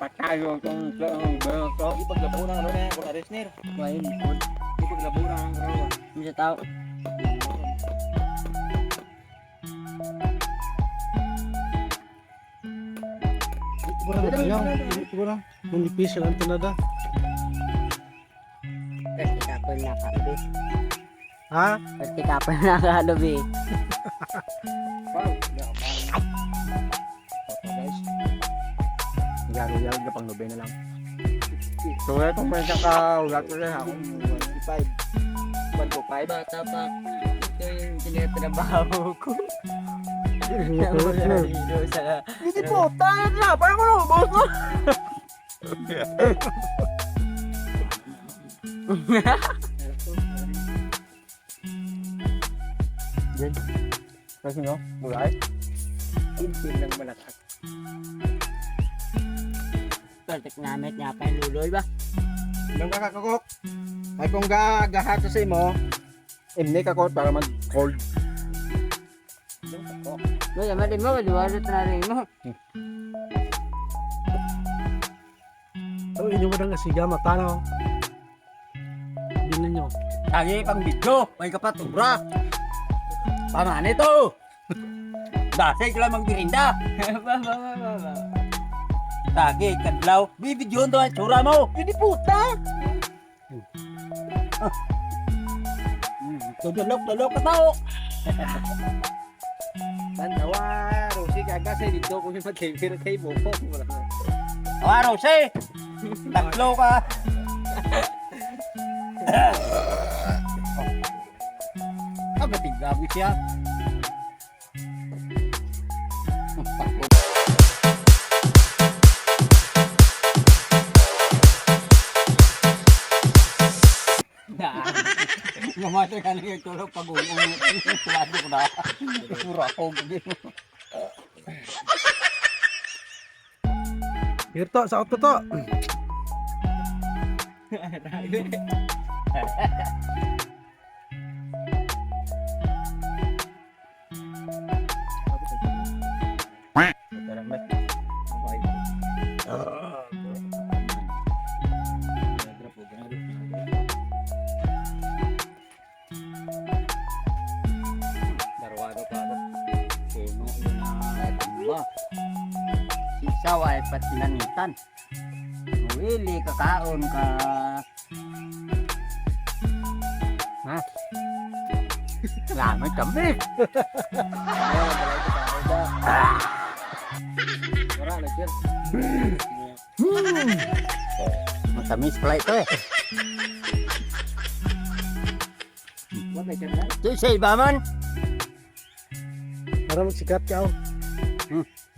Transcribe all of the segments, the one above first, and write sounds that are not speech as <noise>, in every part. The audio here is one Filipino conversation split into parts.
Patayo itong beto. Ipaglabo ng ano na kung aresner. Kumain food. Ipaglabo ng rawa. Ano sa tao? Siguro na kanyang. Siguro. Manipis yung antinada. Kasi kapal na kabe. Ha? Kasi kapal na kalobe. Wow. Garo-garo na pang nobay na lang. So, ito pa sa ka, ulat ko rin ako. 25. 125. Bata pa. Ito yung tinatrabaho ko. Hindi po, tayo na. Parang ko na, boss mo. Yan. Kasi no, mulay. Pinpin lang malakas. Pertek namin niya pa yung luloy ba? Ilang kakakakok. Ay kung gagahato sa imo, imni kakot para mag-cold. Wala ba din mo? Maliwanot na rin mo. So, inyo mo nang asiga matanaw. Hindi ninyo. Lagi pang video, may kapatubra. Paman ito. <laughs> Dasay sila magbirinda. <laughs> Ba, ba, ba, ba, ba. Lagi, kadlaw. Bibidyoon daw ang tsura mo. Hindi puta. Ah. Hmm, Tudulok, tulok ka tao. <laughs> Tandawa. Rosi kaga sa dito kung yung mag-camera kay Bobo. Araw siya Tatlo ka. Ah, bating gabi siya. Namatay ka na yung tulog pag uong tuwado ko na. Pura ako. Hirto, sa auto to. Darwado tumba. Isaw ay patinanitan. Wili kakaon ka. Ha? Lamay kami. Wala na dyan. Matamis pala ito eh. Wala. Ito sa iba man. Para magsikat ka.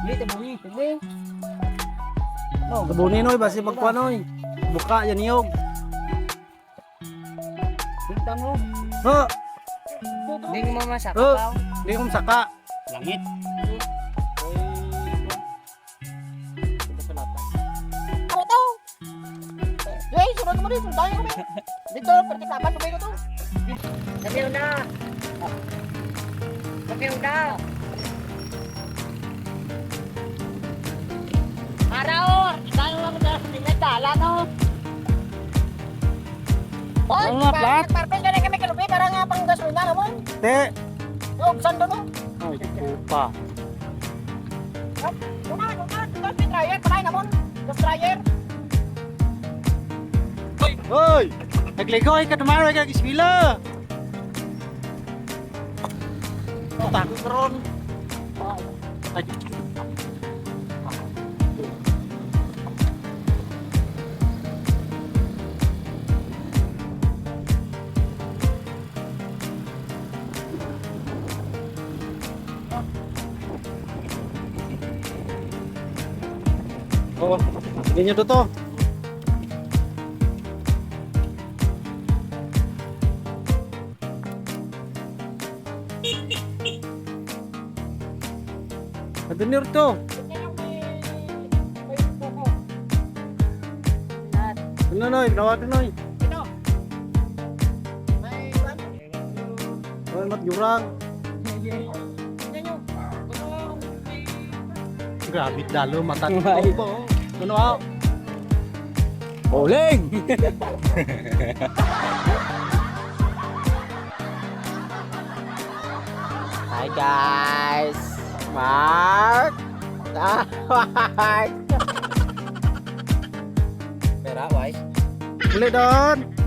Hindi, tapuni. Sige. Sabunin oy, basi magkuhan oy. Buka yan niyog. Punta mo. Ha! Hindi mo masaka pa. Hindi kong saka. Langit. Yay, sunod mo rin. Sundayan kami. Dito, pertik laban. Sabay ko to. Sabiw na. Sabiw na. Sa dala no. Hoy, Oo nga, plat. Parpel ka na kami kalubi para nga pang gasolina naman. Te. Oh, saan doon? Ay, pupa. Una, una, dos dryer, patay naman. Dos dryer. Hoy! Nagligoy ka tumaro ka kiswila. Takot karon. Ay. Oh, Hindi nyo to. Adunir to. Ano noy, nawag noy. Oy, mat jurang. Grabe dalo mata Xuống đúng không? Ổ lên! <laughs> Hi guys! Mark! <laughs> Mẹ đã vậy? Lên đơn! <laughs>